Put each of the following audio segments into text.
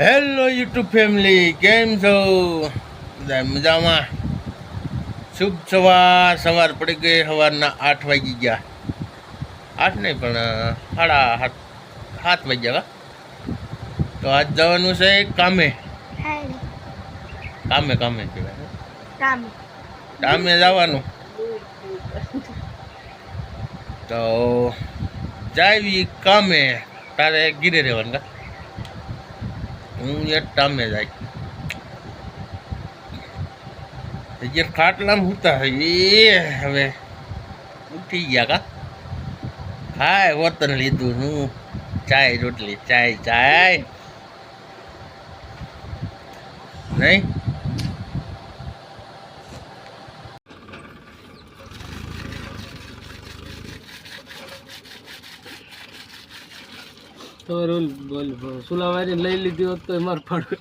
Hello YouTube family કેમ છો? બધા મજામાં? શુભ સવાર. સવાર પડી ગઈ. સવારના આઠ વાગી ગયા. આઠ નહીં પણ સાડા સાત સાત વાગ્યા તો આજ જવાનું છે કામે. કામે કામે કહેવાય. કામે. જવાનું. તો જાવી કામે. તારે ગીરે રહેવાનું કા? હું એક ટામે જાય જે ખાટલામાં હોય એ હવે ઉઠી ગયા કા? હાય, વતન લીધું હું. ચાય રોટલી, ચાય ચાય. નહીં? બોલ સુલાવારી લઈ લીધી હોત તો માર ફાડું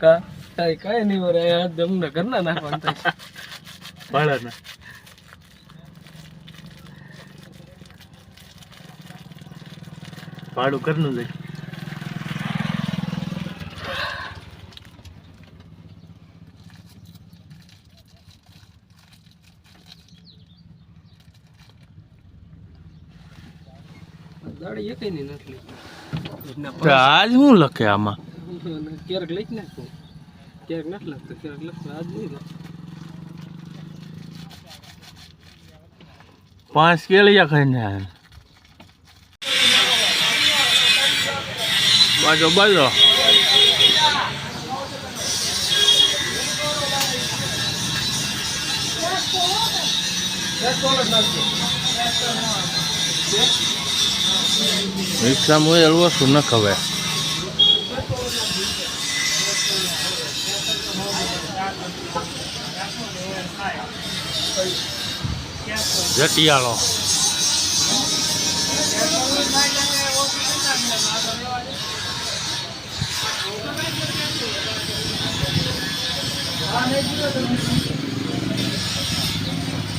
કા? કાંઈ કાંઈ નહીં વરે આ જમને ઘરના નાખવાનું થાય ભાડાના. ભાડું કરનું લઈ દાડી એકેયની નથી એના આજ શું લખે આમાં? ક્યારેક લઈ જ નાખું. ક્યારેક નથી લખતો ક્યારેક લખતો આજ નહીં પાંચ કેળિયા ખાઈને આવ્યા બાજો બાજો. રિક્ષામાં હોય હલવો શું ન ખવાય. જટિયાળો.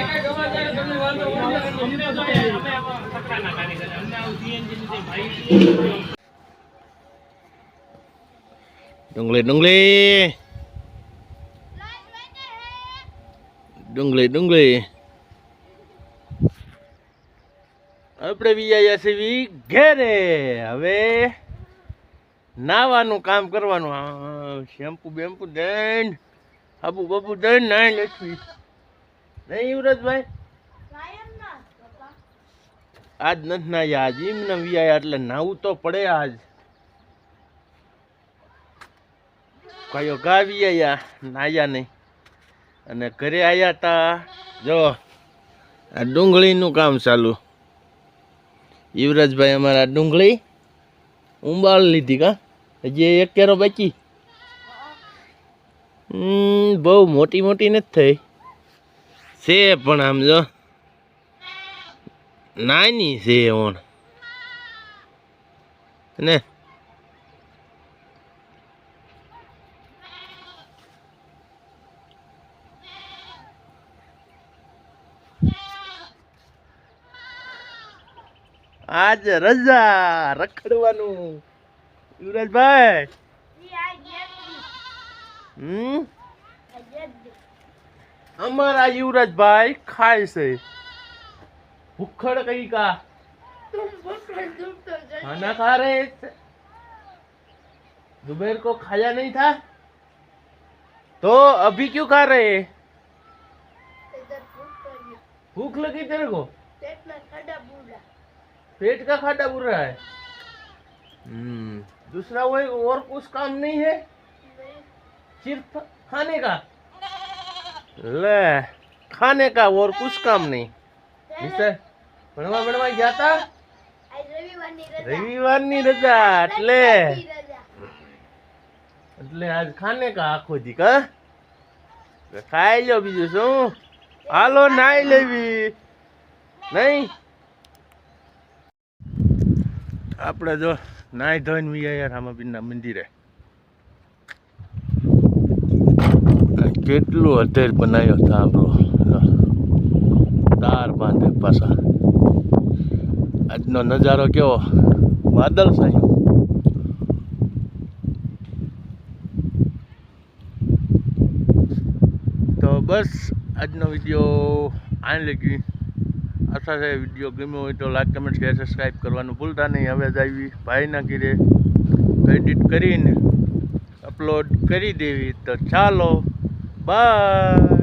કાંઈ ગવા જાય તમને વાંધો ડુંગળી ડુંગળી ડુંગળી ડુંગળી. આપણે વિયા સીવી ઘેરે. હવે નાવાનું કામ કરવાનું. શેમ્પુ બેમ્પુ દઈને આબુ બાબુ દઈને નાઈ લેખવી નહીં યુવરાજભાઈ? આજ નથી નાયા આજ એમને વિયા એટલે નાવું તો પડે આજ. કયો ગા આયા નાયા નહીં. અને ઘરે આવ્યા તા. જો, આ ડુંગળીનું કામ ચાલુ. યુવરાજભાઈ અમારા ડુંગળી ઉંબાળ લીધી કા? હજી એક કેરો બાકી. બહુ મોટી મોટી નથી થઈ. છે પણ આમ જો. નાની છે ઓણ. ને આજ રજા રખડવાનું યુવરાજભાઈ હમ અમારા યુવરાજભાઈ ખાય છે ભૂખડ કઈ કા खाना खा रहे थे दोपहर को खाया नहीं था तो अभी क्यों खा रहे हैं इधर भूख लगी भूख लगी तेरे को पेट में खड़ा बूढ़ा पेट का खाटा बुरा है हम्म दूसरा वो और कुछ काम नहीं है नहीं सिर्फ खाने का ले खाने का और कुछ काम नहीं મિસ્ટર ભણવા ભણવા ગયા તા આજ રવિવારની રજા રવિવારની રજા એટલે રવિવારની રજા એટલે આજ ખાને કા આખો દી કા તો ખાઈ લો બીજું શું હાલો નાઈ લેવી નહીં આપણે જો નાય ધોઈને વી યાર રામાપીરના મંદિરે. કેટલું અધેર બનાવ્યો થાંભલો તાર બાંધે પાછા. આજનો નજારો કેવો? વાદળ સાહેબ તો બસ આજનો વીડિયો આને લગી. આશા છે વીડિયો ગમ્યો હોય તો લાઈક, કમેન્ટ શેર સબસ્ક્રાઈબ કરવાનું ભૂલતા નહીં. હવે જ આવી ભાઈના ઘીરે એડિટ કરીને અપલોડ કરી દેવી. તો ચાલો બાય